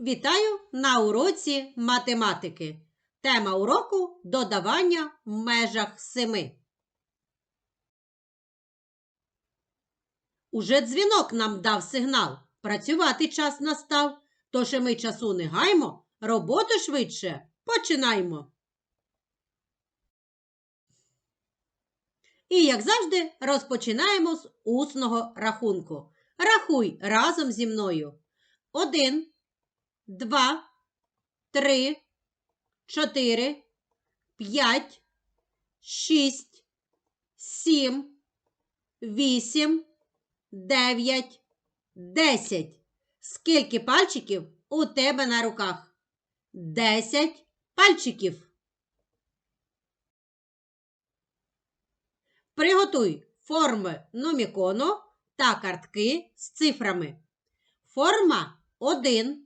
Вітаю на уроці математики. Тема уроку додавання в межах семи. Уже дзвінок нам дав сигнал. Працювати час настав. Тож і ми часу не гаймо, роботу швидше починаймо. І, як завжди, розпочинаємо з усного рахунку. Рахуй разом зі мною. Один, два, три, чотири, п'ять, шість, сім, вісім, дев'ять, десять. Скільки пальчиків у тебе на руках? Десять пальчиків. Приготуй форми номікону та картки з цифрами. Форма 1,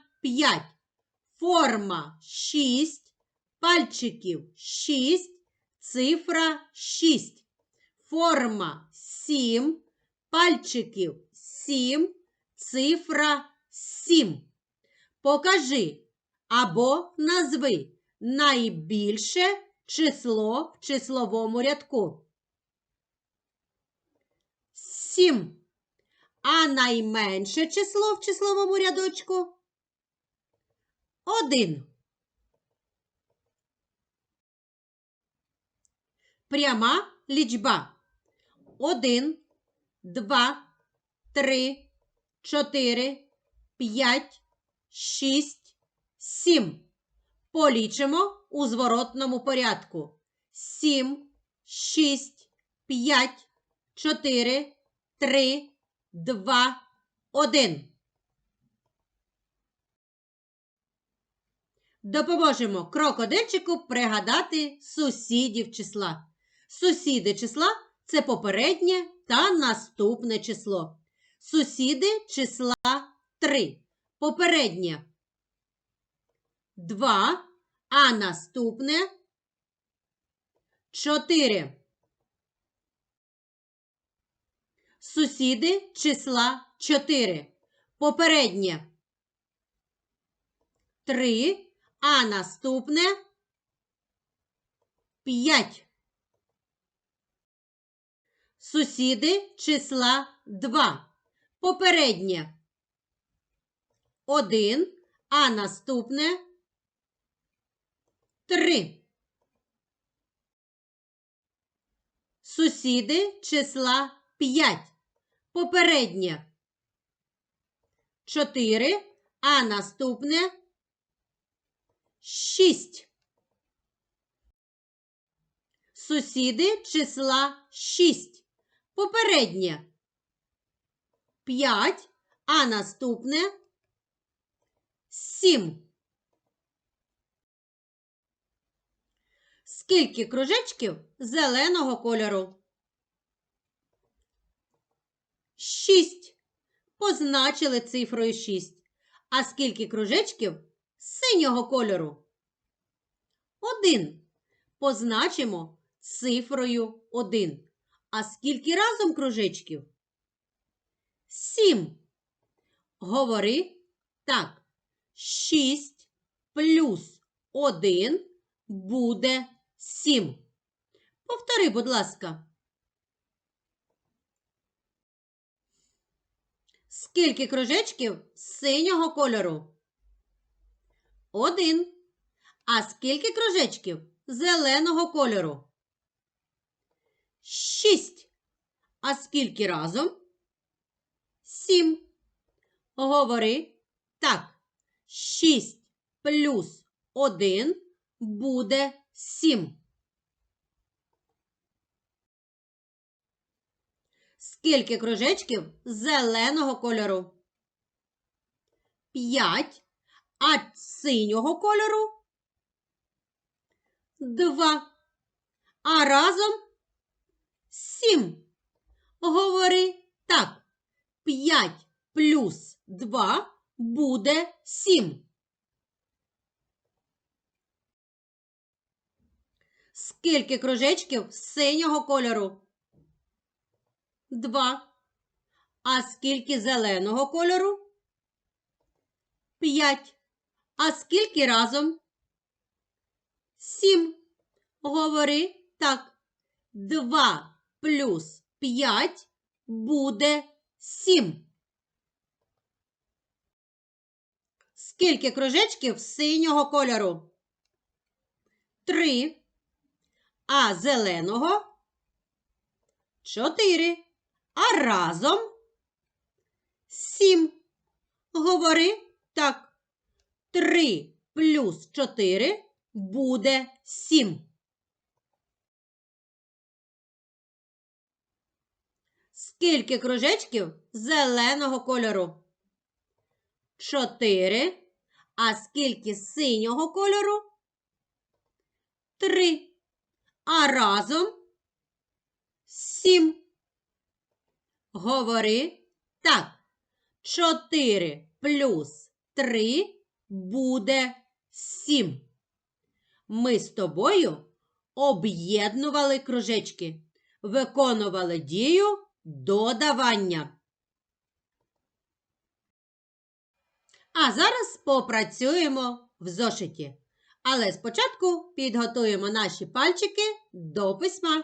5. Форма 6, пальчиків 6, цифра 6. Форма 7, пальчиків 7, цифра 7. Покажи або назви найбільше число в числовому рядку. 7. А найменше число в числовому рядочку 1. Пряма лічба. 1, 2, 3, 4, 5, 6, 7. Полічимо у зворотному порядку. 7, 6, 5, 4, 3, 2, 1. Допоможемо крокодильчику пригадати сусідів числа. Сусіди числа це попереднє та наступне число. Сусіди числа 3. Попереднє 2, а наступне 4. Сусіди числа 4. Попереднє 3, а наступне 5. Сусіди числа 2. Попереднє 1, а наступне 3. Сусіди числа 5. Попереднє 4, а наступне 6. Сусіди числа 6. Попереднє 5, а наступне 7. Скільки кружечків зеленого кольору? 6. Позначили цифрою 6. А скільки кружечків синього кольору? 1. Позначимо цифрою 1. А скільки разом кружечків? 7. Говори так. 6 плюс 1 буде 7. Повтори, будь ласка. Скільки кружечків синього кольору? Один. А скільки кружечків зеленого кольору? Шість. А скільки разом? Сім. Говори так. Шість плюс один буде сім. Скільки кружечків зеленого кольору? 5, а синього кольору 2. А разом 7. Говори так. 5 плюс 2 буде 7. Скільки кружечків синього кольору? Два. А скільки зеленого кольору? П'ять. А скільки разом? Сім. Говори так. Два плюс п'ять буде сім. Скільки кружечків синього кольору? Три. А зеленого чотири. А разом сім. Говори так. Три плюс чотири буде сім. Скільки кружечків зеленого кольору? Чотири. А скільки синього кольору? Три. А разом сім. Говори так. Чотири плюс три буде сім. Ми з тобою об'єднували кружечки, виконували дію додавання. А зараз попрацюємо в зошиті. Але спочатку підготуємо наші пальчики до письма.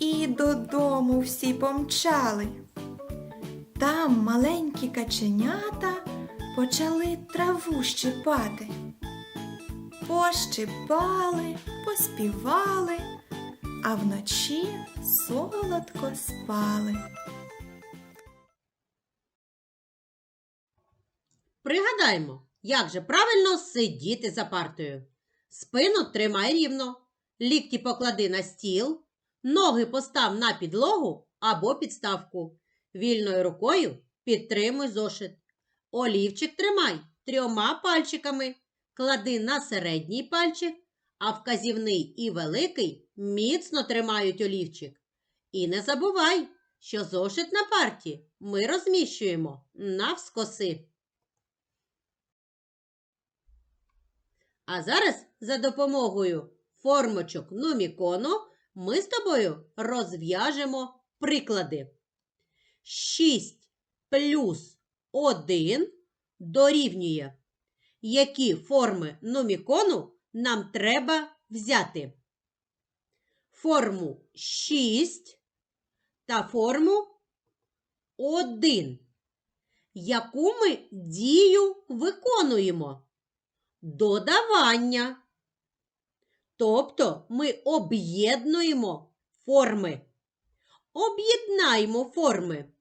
і додому всі помчали. Там маленькі каченята почали траву щипати. Пощипали, поспівали, а вночі солодко спали. Пригадаймо, як же правильно сидіти за партою. Спину тримай рівно, лікті поклади на стіл, ноги постав на підлогу або підставку. Вільною рукою підтримуй зошит. Олівчик тримай трьома пальчиками, клади на середній пальчик, а вказівний і великий міцно тримають олівчик. І не забувай, що зошит на парті ми розміщуємо навскоси. А зараз за допомогою формочок нумікону ми з тобою розв'яжемо приклади. 6 плюс 1 дорівнює. Які форми нумікону нам треба взяти? Форму 6 та форму 1. Яку ми дію виконуємо? Додавання. Тобто ми об'єднуємо форми. Об'єднаємо форми.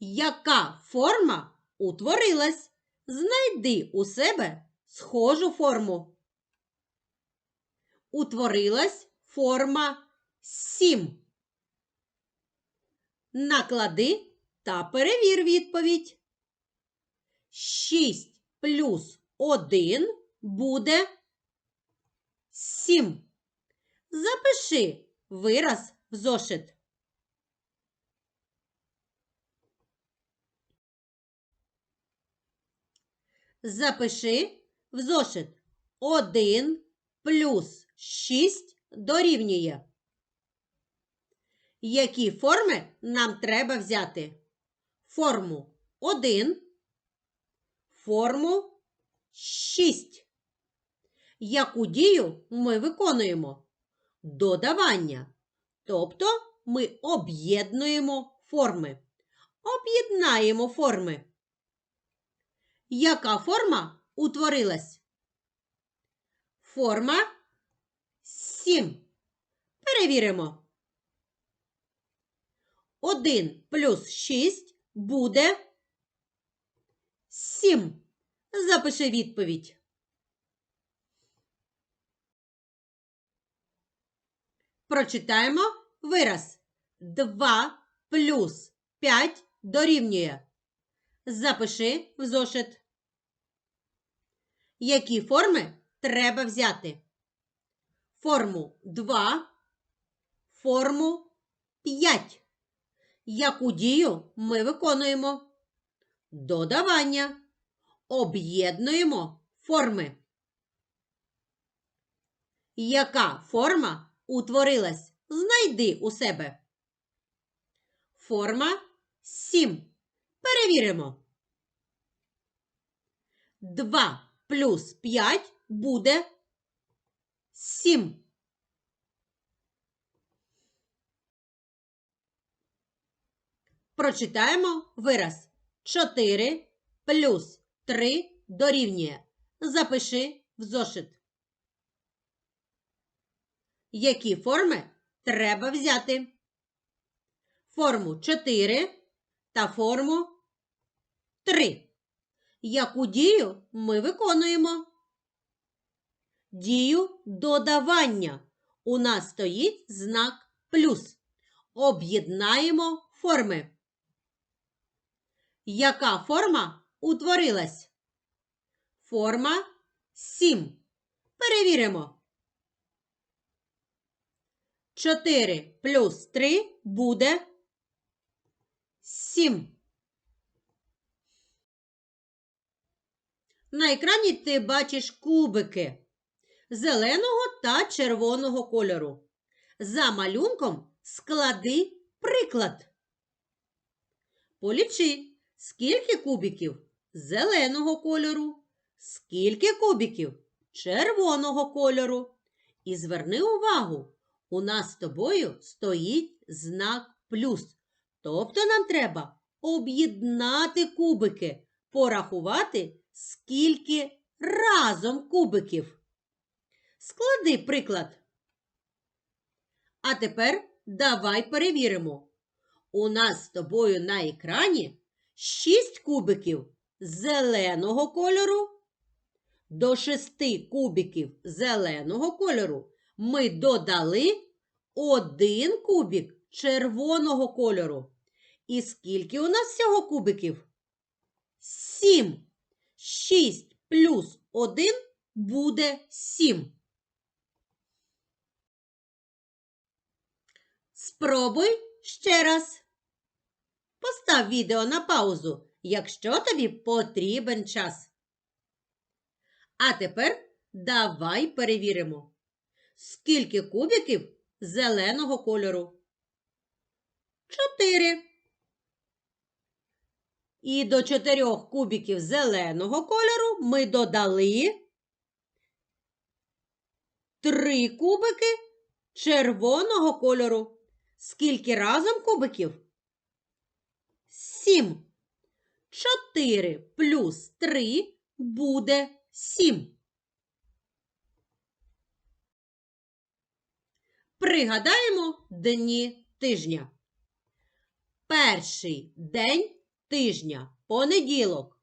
Яка форма утворилась? Знайди у себе схожу форму. Утворилась форма 7. Наклади та перевір відповідь. 6 плюс 1 буде сім. Запиши вираз в зошит. Запиши в зошит один плюс шість дорівнює. Які форми нам треба взяти? Форму один, форму шість. Яку дію ми виконуємо? Додавання. Тобто ми об'єднуємо форми. Об'єднаємо форми. Яка форма утворилась? Форма 7. Перевіримо. 1 плюс 6 буде 7. Запиши відповідь. Прочитаємо вираз. 2 плюс 5 дорівнює. Запиши в зошит. Які форми треба взяти? Форму 2, форму 5. Яку дію ми виконуємо? Додавання. Об'єднуємо форми. Яка форма утворилась? Знайди у себе. Форма 7. Перевіримо. 2 плюс 5 буде 7. Прочитаємо вираз. 4 плюс 3 дорівнює. Запиши в зошит. Які форми треба взяти? Форму 4 та форму 3. Яку дію ми виконуємо? Дію додавання. У нас стоїть знак плюс. Об'єднаємо форми. Яка форма утворилась? Форма 7. Перевіримо. 4 плюс 3 буде 7. На екрані ти бачиш кубики зеленого та червоного кольору. За малюнком склади приклад. Полічи, скільки кубиків зеленого кольору, скільки кубиків червоного кольору. І зверни увагу, у нас з тобою стоїть знак плюс. Тобто нам треба об'єднати кубики, порахувати, скільки разом кубиків. Склади приклад. А тепер давай перевіримо. У нас з тобою на екрані 6 кубиків зеленого кольору. До 6 кубиків зеленого кольору ми додали один кубик червоного кольору. І скільки у нас всього кубиків? 7. 6 плюс 1 буде 7. Спробуй ще раз. Постав відео на паузу, якщо тобі потрібен час. А тепер давай перевіримо, скільки кубиків зеленого кольору. Чотири. І до чотирьох кубиків зеленого кольору ми додали три кубики червоного кольору. Скільки разом кубиків? Сім. Чотири плюс три буде сім. Пригадаємо дні тижня. Перший день тижня понеділок,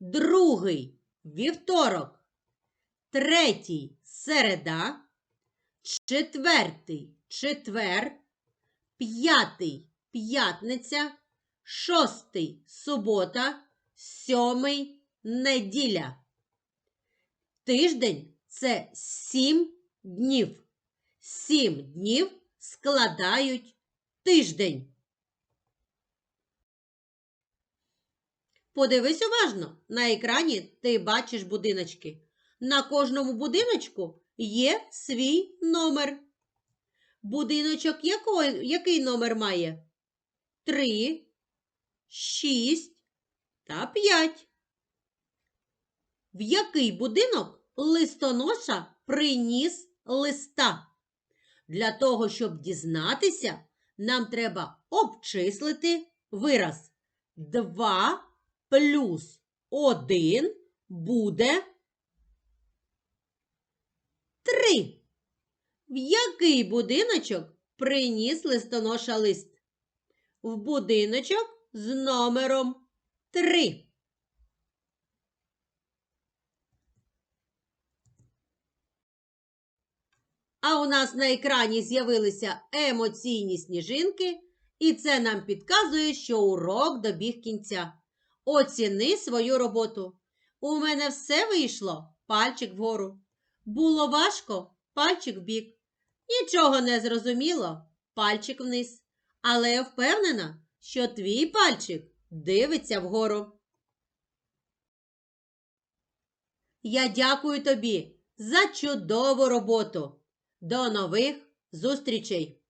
другий вівторок, третій середа, четвертий четвер, п'ятий п'ятниця, шостий субота, сьомий неділя. Тиждень це сім днів. Сім днів складають тиждень. Подивись уважно. На екрані ти бачиш будиночки. На кожному будиночку є свій номер. Будиночок якої, який номер має? Три, шість та п'ять. В який будинок листоноша приніс листа? Для того, щоб дізнатися, нам треба обчислити вираз. 2 плюс 1 буде 3. В який будиночок приніс листоноша лист? В будиночок з номером 3. А у нас на екрані з'явилися емоційні сніжинки, і це нам підказує, що урок добіг кінця. Оціни свою роботу. У мене все вийшло, пальчик вгору. Було важко, пальчик вбік. Нічого не зрозуміло, пальчик вниз. Але я впевнена, що твій пальчик дивиться вгору. Я дякую тобі за чудову роботу. До нових зустрічей!